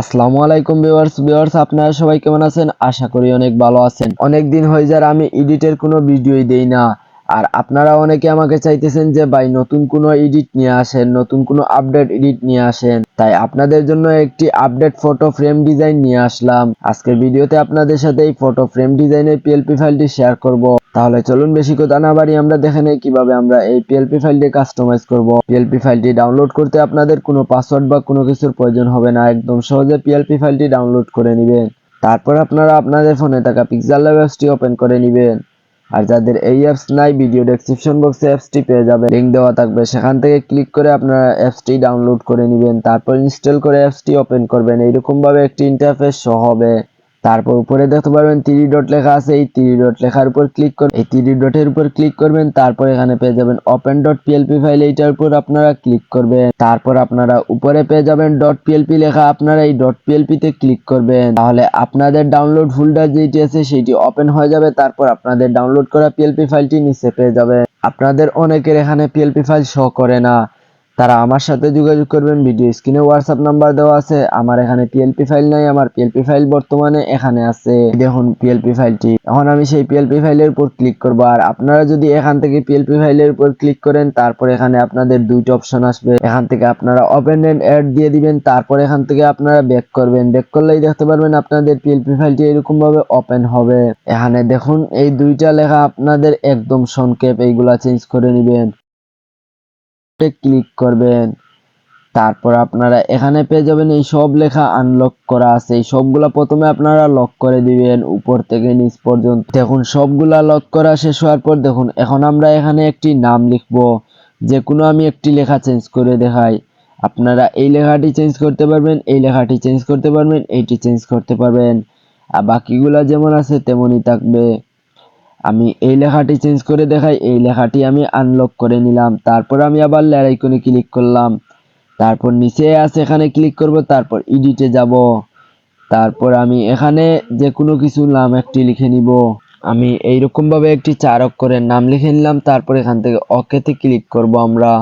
আসসালামু আলাইকুম viewers. Viewers, আপনারা সবাই কেমন আছেন? আশা করি অনেক ভালো আছেন। অনেক দিন হয়ে যায় আমি এডিটের কোনো ভিডিওই দেই না। আর আপনারা অনেকে আমাকে চাইতেছেন যে, ভাই, নতুন কোনো এডিট নিয়ে আসেন, নতুন কোনো আপডেট এডিট নিয়ে আসেন। তাই আপনাদের জন্য একটি আপডেট ফটো ফ্রেম ডিজাইন নিয়ে আসলাম। আজকের ভিডিওতে আপনাদের সাথে এই ফটো ফ্রেম ডিজাইনের পিএলপি ফাইলটি শেয়ার করব। তাহলে চলুন বেশি কথা না বাড়ি আমরা দেখে নেই কীভাবে আমরা এই পিএলপি ফাইলটি কাস্টমাইজ করব। পিএলপি ফাইলটি ডাউনলোড করতে আপনাদের কোনো পাসওয়ার্ড বা কোনো কিছুর প্রয়োজন হবে না। একদম সহজে পিএলপি ফাইলটি ডাউনলোড করে নেবেন। তারপর আপনারা আপনাদের ফোনে থাকা পিক্সেল ল্যাব ওপেন করে নেবেন। আর যাদের এই অ্যাপস নাই ভিডিও ডেসক্রিপশন বক্সে অ্যাপসটি পেয়ে যাবে লিঙ্ক দেওয়া থাকবে। সেখান থেকে ক্লিক করে আপনারা অ্যাপসটি ডাউনলোড করে নেবেন। তারপর ইনস্টল করে অ্যাপসটি ওপেন করবেন। এইরকমভাবে একটি ইন্টারফেস শো হবে। তারপর উপরে দেখতে পারবেন থ্রি ডট লেখা আছে, এই থ্রি ডট লেখার উপর ক্লিক করে এই থ্রি ডটের উপর ক্লিক করবেন, তারপর এখানে পেয়ে যাবেন ওপেন ডট পিএলপি ফাইল এইটার উপর আপনারা ক্লিক করবেন। তারপর আপনারা উপরে পেয়ে যাবেন ডট পিএলপি লেখা, আপনারা এই ডট পিএলপি তে ক্লিক করবেন। তাহলে আপনাদের ডাউনলোড ফোল্ডার যেটি আছে সেটি ওপেন হয়ে যাবে, তারপর আপনাদের ডাউনলোড করা পিএলপি ফাইলটি নিচে পেয়ে যাবে আপনাদের অনেকের এখানে পিএলপি ফাইল শো করে না। তারা আমার সাথে যোগাযোগ করবেন, ভিডিও স্ক্রিনে হোয়াটসঅ্যাপ নাম্বার দেওয়া আছে, আমার এখানে পিএলপি ফাইল নাই, আমার পিএলপি ফাইল বর্তমানে এখানে আছে। দেখুন পিএলপি ফাইলটি এখন আমি সেই পিএলপি ফাইলের উপর ক্লিক করব, আর আপনারা যদি এখান থেকে পিএলপি ফাইলের উপর ক্লিক করেন, তারপর এখানে আপনাদের দুইটা অপশন আসবে। এখান থেকে আপনারা ওপেন এন্ড অ্যাড দিয়ে দিবেন, তারপর এখান থেকে আপনারা ব্যাক করবেন। ব্যাক করলেই দেখতে পারবেন আপনাদের পিএলপি ফাইলটি এরকম ভাবে ওপেন হবে। এখানে দেখুন, এই দুইটা লেখা আপনাদের একদম সংক্ষেপ, এইগুলা চেঞ্জ করে নেবেন। ক্লিক করবেন। তারপর আপনারা এখানে পেয়ে যাবেন এই সব লেখা আনলক করা আছে। এই সবগুলা প্রথমে আপনারা লক করে দিবেন উপর থেকে নিচ পর্যন্ত। দেখুন, সবগুলা লক করা শেষ হওয়ার পর দেখুন, এখন আমরা এখানে একটি নাম লিখব। যে কোনো আমি একটি লেখা চেঞ্জ করে দেখাই। আপনারা এই লেখাটি চেঞ্জ করতে পারবেন, এই লেখাটি চেঞ্জ করতে পারবেন, এইটি চেঞ্জ করতে পারবেন। আর বাকিগুলা যেমন আছে তেমনই থাকবে। আমি এই লেখাটি চেঞ্জ করে দেখাই, এই লেখাটি আমি আনলক করে নিলাম। তারপর আমি আবার লেয়ার ক্লিক করলাম। তারপর নিচে আছে, এখানে ক্লিক করব, তারপর এডিটে যাব। তারপর আমি এখানে যে কোনো কিছু নাম একটি লিখে নিব। আমি এইরকম ভাবে একটি চার অক্ষরের নাম লিখে নিলাম, তারপর এখান থেকে ওকেতে ক্লিক করব আমরা।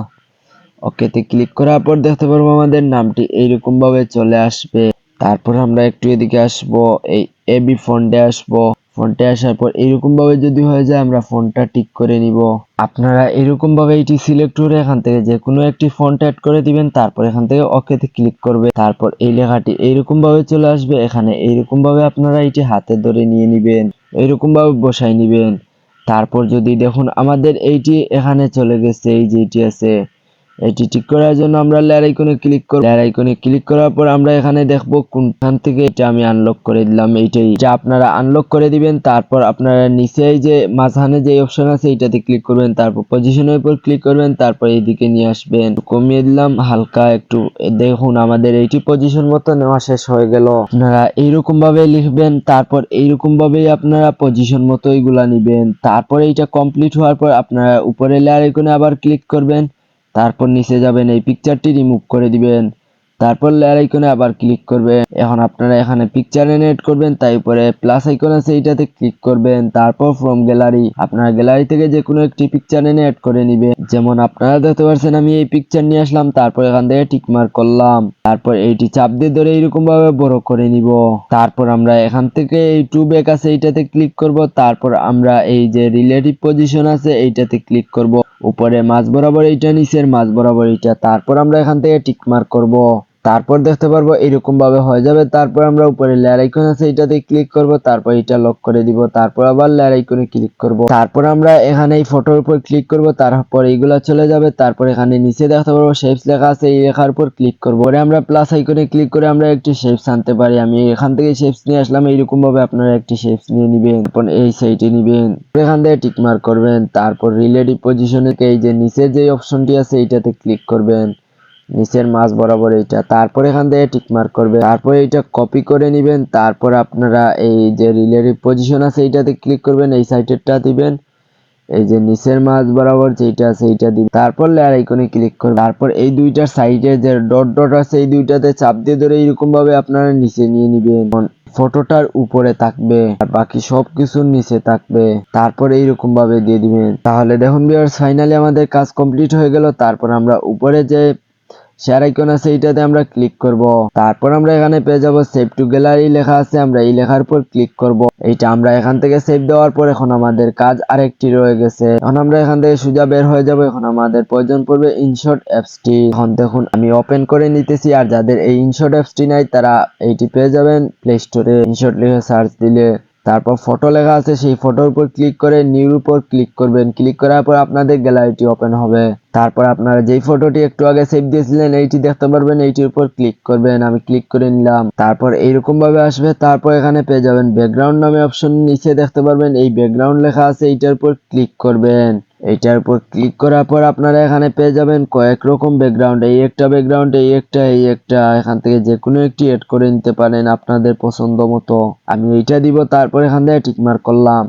ওকেতে ক্লিক করার পর দেখতে পারব আমাদের নামটি এইরকম ভাবে চলে আসবে। তারপর আমরা একটু এদিকে আসব, এই এবি ফন্টে আসব। ফন্টে আসার পর এরকম ভাবে যদি হয়ে যায়, আমরা ফোনটা টিক করে নিব। আপনারা এরকম ভাবে এটি সিলেক্ট করে এখান থেকে যে কোনো একটি ফন্ট অ্যাড করে দিবেন, তারপর এখান থেকে ওকেতে ক্লিক করবে। তারপর এই লেখাটি এইরকম ভাবে চলে আসবে। এখানে এইরকম ভাবে আপনারা এটি হাতে ধরে নিয়ে নিবেন এইরকম ভাবে বসাই নিবেন। তারপর যদি দেখুন, আমাদের এইটি এখানে চলে গেছে, এই যে এটি আছে এটি ঠিক করার জন্য আমরা লেয়ার আইকনে ক্লিক করব। লেয়ার আইকনে ক্লিক করার পর আমরা এখানে দেখব কোনখান থেকে এটা আমি আনলক করে দিলাম এইটাই। যা আপনারা আনলক করে দিবেন, তারপর আপনারা নিচে যে মাঝখানে যে অপশন আছে এটাতে ক্লিক করবেন, তারপর পজিশনের উপর ক্লিক করবেন, তারপর এইদিকে নিয়ে আসবেন। কমিয়ে দিলাম, হালকা একটু দেখুন আমাদের এইটি পজিশন মতো নেওয়া শেষ হয়ে গেল। আপনারা এইরকম ভাবে লিখবেন, তারপর এইরকম ভাবেই আপনারা পজিশন মতো এইগুলা নিবেন। তারপর এইটা কমপ্লিট হওয়ার পর আপনারা উপরে লেয়ার আইকনে আবার ক্লিক করবেন। তারপর নিচে যাবেন এই পিকচারটি রিমুভ করে দিবেন। তারপর লেয়ার আইকনে আবার ক্লিক করবেন। এখন আপনারা এখানে পিকচার এনে এড করবেন, তাই উপরে প্লাস আইকন আছে এইটাতে ক্লিক করবেন। তারপর ফ্রম গ্যালারি আপনারা গ্যালারি থেকে যে কোনো একটি পিকচার এনে অ্যাড করে নিবেন। যেমন আপনারা দেখতে পাচ্ছেন আমি এই পিকচার নিয়ে আসলাম, তারপর এখান থেকে টিক মার্ক করলাম। তারপর এইটি চাপ দিয়ে ধরে এইরকম ভাবে বড় করে নিব। তারপর আমরা এখান থেকে এই টু ব্যাক আছে, এইটাতে ক্লিক করব। তারপর আমরা এই যে রিলেটিভ পজিশন আছে, এইটাতে ক্লিক করব। উপরে মাঝ বরাবর এইটা, নিচের মাঝ বরাবর এইটা। তারপর আমরা এখান থেকে টিক মার্ক করব। তারপর দেখতে পারব এরকম ভাবে হয়ে যাবে। তারপর আমরা উপরে লেয়ার আইকন আছে, এটাতে ক্লিক করব, তারপর এটা লক করে দিব, তারপর আবার লেয়ার আইকনে ক্লিক করব। তারপর আমরা এখানে এই ফটোর উপর ক্লিক করব, তারপর এইগুলা চলে যাবে। তারপর এখানে নিচে দেখতে পারব শেপস লেখা আছে, এই লেখার উপর ক্লিক করব। পরে আমরা প্লাস আইকনে ক্লিক করে আমরা একটি শেপস আনতে পারি। আমি এখান থেকে শেপস নিয়ে আসলাম এইরকম ভাবে আপনারা একটি শেপস নিয়ে নেবেন এই সাইডে নেবেন। এখান থেকে টিক মার্ক করবেন, তারপর রিলেটিভ পজিশনে এই যে নিচে যে অপশনটি আছে, এইটাতে ক্লিক করবেন। নিচের মাছ বরাবর এইটা। তারপর এখান থেকে টিকমার্ক করবে। তারপর এইটা কপি করে নেবেন। তারপর আপনারা এই যে রিলেটিভ পজিশন আছে, এইটাতে ক্লিক করবেন, এই সাইডেরটা দিবেন। এই যে নিচের মাছ বরাবর যেটা আছে, এইটা দিবেন। তারপর লেয়ার আইকনে ক্লিক করবেন। তারপর এই দুইটার সাইডে যে ডট ডট আছে, এই দুইটাতে চাপ দিয়ে ধরে এইরকম ভাবে আপনারা নিচে নিয়ে নিবেন। ফটোটার উপরে থাকবে, আর বাকি সবকিছুর নিচে থাকবে। তারপর এইরকম ভাবে দিয়ে দিবেন। তাহলে দেখুন বিয়ার্স ফাইনালি আমাদের কাজ কমপ্লিট হয়ে গেল। তারপর আমরা উপরে যে শেয়ার আইকন আছে এইটাতে আমরা ক্লিক করব। তারপর আমরা এখানে পেয়ে যাব সেভ টু গ্যালারি লেখা আছে, আমরা এই লেখার উপর ক্লিক করব। এইটা আমরা এখান থেকে সেভ দেওয়ার পর এখন আমাদের কাজ আরেকটি রয়ে গেছে। এখন আমরা এখান থেকে সোজা বের হয়ে যাব, এখন আমাদের প্রয়োজন পড়বে ইনশর্ট অ্যাপসটি এখন দেখুন, আমি ওপেন করে নিতেছি, আর যাদের এই ইনশর্ট অ্যাপসটি নাই, তারা এইটি পেয়ে যাবেন প্লে স্টোরে ইনশর্ট লিখে সার্চ দিলে তারপর ফটো লেখা আছে, সেই ফটোর উপর ক্লিক করে নিউর উপর ক্লিক করবেন। ক্লিক করার পর আপনাদের গ্যালারিটি ওপেন হবে। তারপর আপনারা যেই ফটোটি একটু আগে সেভ দিয়েছিলেন, এইটি দেখতে পারবেন, এইটির উপর ক্লিক করবেন। আমি ক্লিক করে নিলাম। তারপর এইরকম ভাবে আসবে। তারপর এখানে পেয়ে যাবেন ব্যাকগ্রাউন্ড নামে অপশন নিচে দেখতে পারবেন। এই ব্যাকগ্রাউন্ড লেখা আছে, এইটার উপর ক্লিক করবেন। এইটার উপর ক্লিক করার পর আপনারা এখানে পেয়ে যাবেন কয়েক রকম ব্যাকগ্রাউন্ড এই একটা ব্যাকগ্রাউন্ড এই একটা এই একটা। এখান থেকে যে কোনো একটি এড করে নিতে পারেন আপনাদের পছন্দ মতো। আমি এইটা দিব, তারপর এখান থেকে টিকমার্ক করলাম।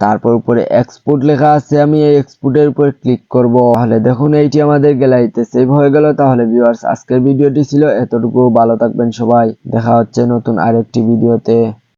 তারপর উপরে এক্সপোর্ট লেখা আছে, আমি এই এক্সপোর্টের উপর ক্লিক করব। তাহলে দেখুন এইটি আমাদের গ্যালারিতে সেভ হয়ে গেল। তাহলে ভিউয়ার্স আজকের ভিডিওটি ছিল এতটুকু। ভালো থাকবেন সবাই। দেখা হচ্ছে নতুন আরেকটি ভিডিওতে।